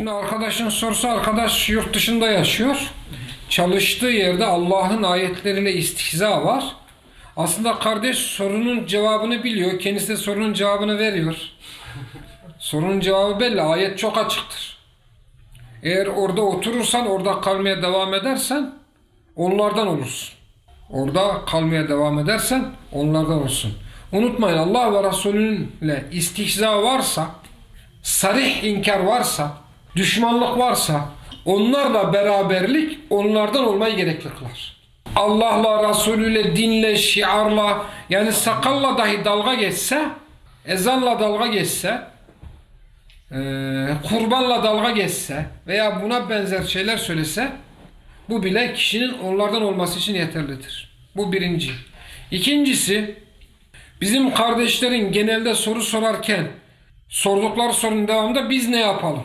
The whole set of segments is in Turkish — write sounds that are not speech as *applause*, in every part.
Şimdi arkadaşın sorusu arkadaş yurt dışında yaşıyor. Çalıştığı yerde Allah'ın ayetleriyle istihza var. Aslında kardeş sorunun cevabını biliyor. Kendisi de sorunun cevabını veriyor. Sorunun cevabı belli. Ayet çok açıktır. Eğer orada oturursan, orada kalmaya devam edersen onlardan olursun. Orada kalmaya devam edersen onlardan olursun. Unutmayın Allah ve Resulü'nle istihza varsa, sarih inkar varsa, düşmanlık varsa onlarla beraberlik onlardan olmayı gerekli kılar. Allah'la, Resulüyle, dinle, şiarla yani sakalla dahi dalga geçse, ezanla dalga geçse, eee, kurbanla dalga geçse veya buna benzer şeyler söylese bu bile kişinin onlardan olması için yeterlidir. Bu birinci. İkincisi bizim kardeşlerin genelde soru sorarken sordukları sorunun devamında biz ne yapalım?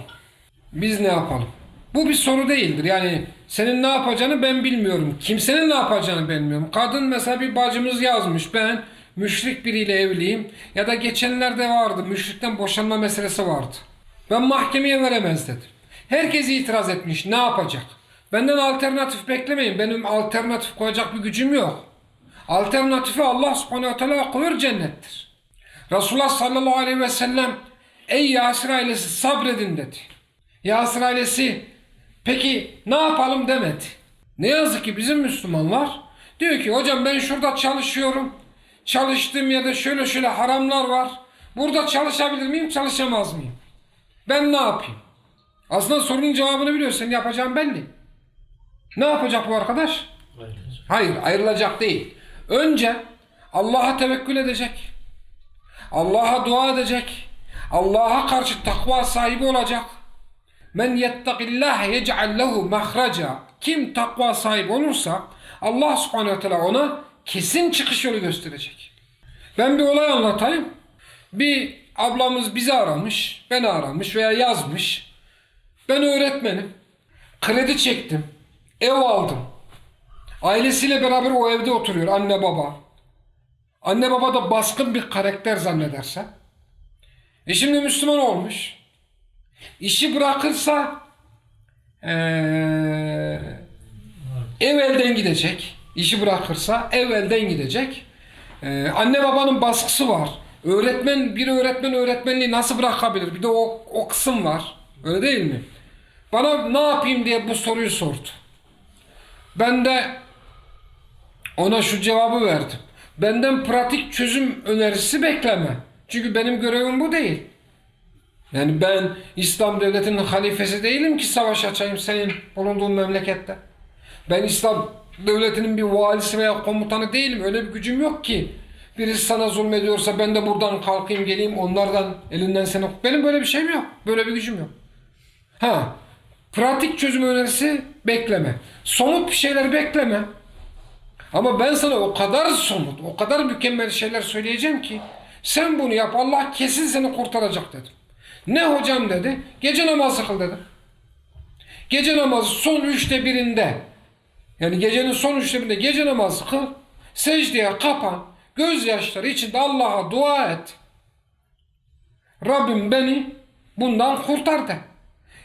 Biz ne yapalım? Bu bir soru değildir. Yani senin ne yapacağını ben bilmiyorum. Kimsenin ne yapacağını bilmiyorum. Kadın mesela bir bacımız yazmış. Ben müşrik biriyle evliyim. Ya da geçenlerde vardı. Müşrikten boşanma meselesi vardı. Ben mahkemeye veremez dedim. Herkes itiraz etmiş. Ne yapacak? Benden alternatif beklemeyin. Benim alternatif koyacak bir gücüm yok. Alternatifi Allah subhanehu teala koyuyor cennettir. Resulullah sallallahu aleyhi ve sellem ey Yasir ailesi sabredin dedi. Yasir ailesi peki ne yapalım demedi. Ne yazık ki bizim Müslümanlar diyor ki hocam ben şurada çalışıyorum. Çalıştığım yerde şöyle şöyle haramlar var. Burada çalışabilir miyim çalışamaz mıyım? Ben ne yapayım? Aslında sorunun cevabını biliyorsun. Senin yapacağın belli. Ne yapacak bu arkadaş? Hayır ayrılacak değil. Önce Allah'a tevekkül edecek. Allah'a dua edecek. Allah'a karşı takva sahibi olacak. Men yettakillah yec'al lehu mahraca. Kim takva sahibi olursa Allah subhanehu ve teala ona kesin çıkış yolu gösterecek. Ben bir olay anlatayım. Bir ablamız bizi aramış, beni aramış veya yazmış. Ben öğretmenim. Kredi çektim. Ev aldım. Ailesiyle beraber o evde oturuyor anne baba. Anne baba da baskın bir karakter zannederse. E şimdi Müslüman olmuş. İşi bırakırsa eee, ev elden gidecek. İşi bırakırsa ev elden gidecek. Eee, anne babanın baskısı var. Öğretmen bir öğretmen öğretmenliği nasıl bırakabilir? Bir de o, o kısım var. Öyle değil mi? Bana ne yapayım diye bu soruyu sordu. Ben de ona şu cevabı verdim. Benden pratik çözüm önerisi bekleme. Çünkü benim görevim bu değil. Yani ben İslam devletinin halifesi değilim ki savaş açayım senin bulunduğun memlekette. Ben İslam devletinin bir valisi veya komutanı değilim. Öyle bir gücüm yok ki. Birisi sana zulmediyorsa ben de buradan kalkayım geleyim onlardan elinden seni... Benim böyle bir şeyim yok. Böyle bir gücüm yok. Ha, pratik çözüm önerisi bekleme. Somut bir şeyler bekleme. Ama ben sana o kadar somut, o kadar mükemmel şeyler söyleyeceğim ki sen bunu yap Allah kesin seni kurtaracak dedim. Ne hocam dedi. Gece namazı kıl dedi. Gece namazı son üçte birinde yani gecenin son üçte birinde gece namazı kıl. Secdeye kapan. Gözyaşları içinde Allah'a dua et. Rabbim beni bundan kurtar de.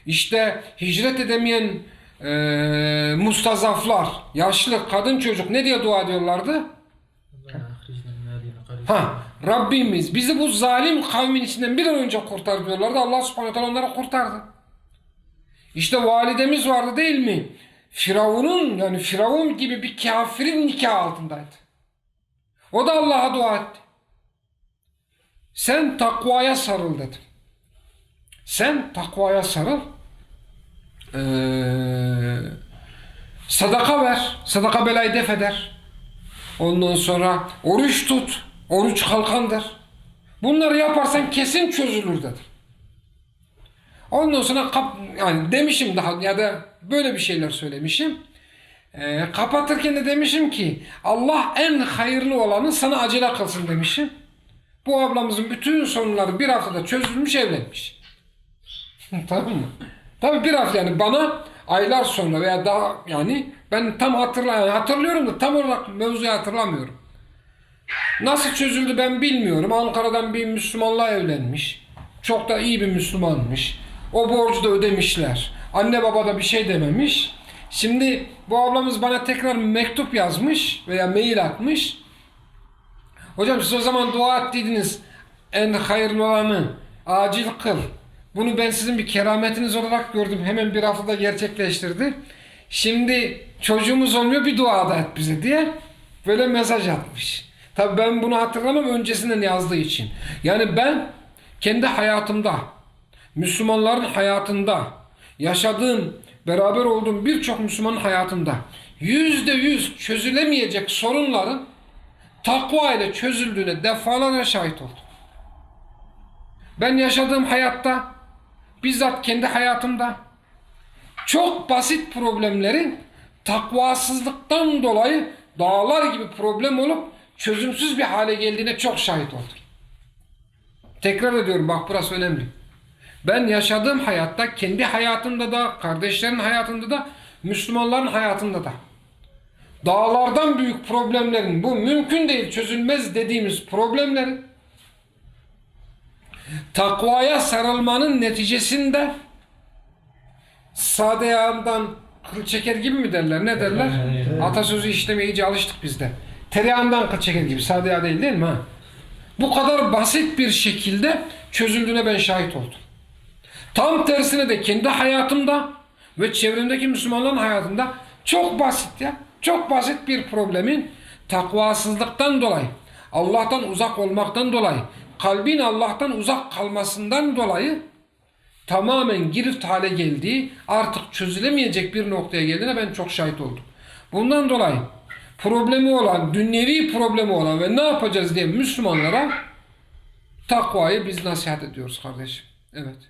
İşte hicret edemeyen e, mustazaflar, yaşlı, kadın çocuk ne diye dua ediyorlardı? Ha, Rabbimiz bizi bu zalim kavmin içinden bir an önce kurtar diyorlardı. Allah subhanahu teala onları kurtardı. İşte validemiz vardı değil mi? Firavun'un yani Firavun gibi bir kafirin nikah altındaydı. O da Allah'a dua etti. Sen takvaya sarıl dedim. Sen takvaya sarıl. Ee, sadaka ver. Sadaka belayı def eder. Ondan sonra oruç tut. Oruç kalkandır. Bunları yaparsan kesin çözülür dedim. Ondan sonra kap, yani demişim daha ya da böyle bir şeyler söylemişim. Ee, kapatırken de demişim ki Allah en hayırlı olanı sana acele kılsın demişim. Bu ablamızın bütün sorunları bir haftada çözülmüş evlenmiş. *laughs* tamam mı? Tabii bir hafta yani bana aylar sonra veya daha yani ben tam hatırla hatırlıyorum da tam olarak mevzuyu hatırlamıyorum. Nasıl çözüldü ben bilmiyorum. Ankara'dan bir Müslümanla evlenmiş. Çok da iyi bir Müslümanmış. O borcu da ödemişler. Anne baba da bir şey dememiş. Şimdi bu ablamız bana tekrar mektup yazmış veya mail atmış. Hocam siz o zaman dua ettiydiniz. En hayırlı olanı acil kıl. Bunu ben sizin bir kerametiniz olarak gördüm. Hemen bir haftada gerçekleştirdi. Şimdi çocuğumuz olmuyor bir dua da et bize diye böyle mesaj atmış. Tabii ben bunu hatırlamam öncesinden yazdığı için. Yani ben kendi hayatımda, Müslümanların hayatında, yaşadığım, beraber olduğum birçok Müslümanın hayatında yüzde yüz çözülemeyecek sorunların takva ile çözüldüğüne defalarca şahit oldum. Ben yaşadığım hayatta, bizzat kendi hayatımda çok basit problemlerin takvasızlıktan dolayı dağlar gibi problem olup çözümsüz bir hale geldiğine çok şahit oldum. Tekrar ediyorum bak burası önemli. Ben yaşadığım hayatta, kendi hayatımda da, kardeşlerin hayatında da, Müslümanların hayatında da dağlardan büyük problemlerin, bu mümkün değil çözülmez dediğimiz problemlerin takvaya sarılmanın neticesinde sade yağından kıl çeker gibi mi derler? Ne derler? Atasözü işlemeye iyice alıştık biz de. Tereyağından kıl çeker gibi. Sade yağ değil değil mi? Bu kadar basit bir şekilde çözüldüğüne ben şahit oldum. Tam tersine de kendi hayatımda ve çevremdeki Müslümanların hayatında çok basit ya. Çok basit bir problemin takvasızlıktan dolayı, Allah'tan uzak olmaktan dolayı, kalbin Allah'tan uzak kalmasından dolayı tamamen girift hale geldiği, artık çözülemeyecek bir noktaya geldiğine ben çok şahit oldum. Bundan dolayı problemi olan, dünyevi problemi olan ve ne yapacağız diye Müslümanlara takvayı biz nasihat ediyoruz kardeşim. Evet.